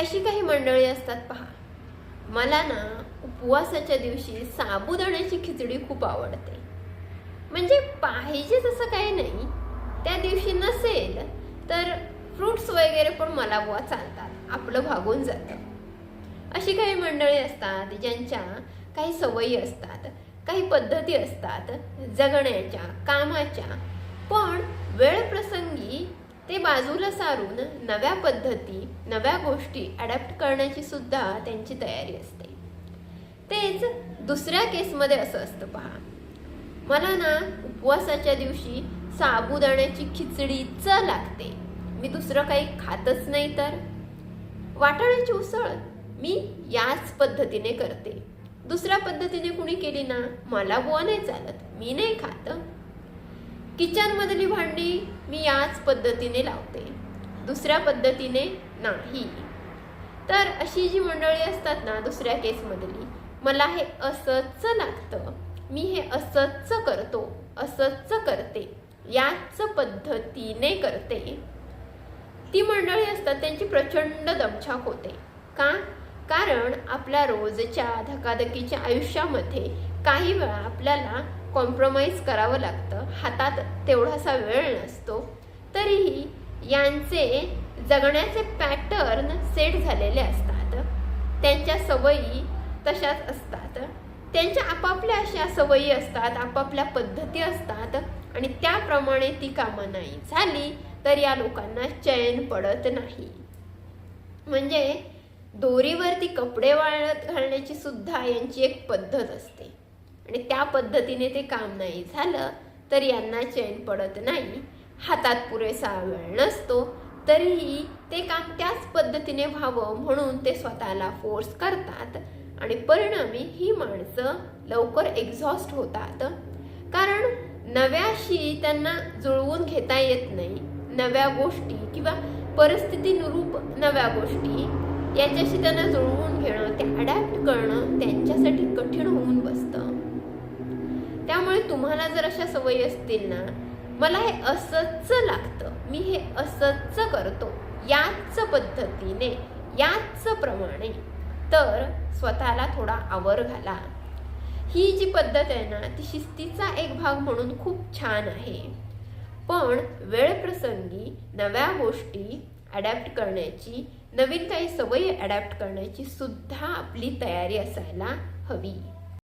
अशी काही मंडळी असतात पहा. मला ना उपवासाच्या दिवशी साबुदाण्याची खिचडी खूप आवडते. म्हणजे पाहिजे तसं काही नाही. त्या दिवशी नसेल तर फ्रुट्स वगैरे पण मला बुवा चालतात. आपलं भागून जातं. अशी काही मंडळी असतात ज्यांच्या काही सवयी असतात काही पद्धती असतात जगण्याच्या कामाच्या. पण वेळ प्रसंगी बाजूला सारून नव्या पद्धती नव्या गोष्टी अडॅप्ट करण्याची सुद्धा त्यांची तयारी असते. तेच दुसऱ्या केसमध्ये असं असतं पहा. मला ना उपवासाच्या दिवशी साबुदाण्याची खिचडीच लागते. मी दुसरं काही खातच नाही तर? वाटाण्याची उसळ मी याच पद्धतीने करते. दुसऱ्या पद्धतीने कुणी केली ना मला बुवा नाही चालत. मी नाही खात. किचनमधली भांडी मी याच पद्धतीने लावते. दुसऱ्या पद्धतीने नाही. तर अशी जी मंडळी असतात ना दुसऱ्या केसमधली मला हे असंच लागतं. मी हे असंच करतो असंच करते याच पद्धतीने करते. ती मंडळी असतात त्यांची प्रचंड दमछाक होते. का? कारण आपल्या रोजच्या धकाधकीच्या आयुष्यामध्ये काही वेळा आपल्याला कॉम्प्रोमाइज करावं लागतं. हातात तेवढासा वेळ नसतो. तरीही यांचे जगण्याचे पॅटर्न सेट झालेले असतात. त्यांच्या सवयी तशाच असतात. त्यांच्या आपापल्या अशा सवयी असतात आपापल्या पद्धती असतात आणि त्याप्रमाणे ती कामं नाही झाली तर या लोकांना चैन पडत नाही. म्हणजे दोरीवरती कपडे वाळत घालण्याची सुद्धा यांची एक पद्धत असते. आणि त्या पद्धतीने ते काम नाही झालं तर यांना चैन पडत नाही. हातात पुरेसा वेळ नसतो तरीही ते काम त्याच पद्धतीने व्हावं म्हणून ते स्वतःला फोर्स करतात आणि परिणामी ही माणसं लवकर एक्झॉस्ट होतात. कारण नव्याशी त्यांना जुळवून घेता येत नाही. नव्या गोष्टी किंवा परिस्थितीनुरूप नव्या गोष्टी याच्याशी त्यांना जुळवून घेणं ते अडॅप्ट करणं त्यांच्यासाठी त्यामुळे तुम्हाला जर अशा सवयी असतील ना मला हे असंच लागतं. मी हे असंच करतो. याच पद्धतीने याच प्रमाणे. तर स्वतःला थोडा आवर घाला. ही जी पद्धत आहे ना ती शिस्तीचा एक भाग म्हणून खूप छान आहे. पण वेळप्रसंगी नव्या गोष्टी अडॅप्ट करण्याची नवीन काही सवयी अडॅप्ट करण्याची सुद्धा आपली तयारी असायला हवी.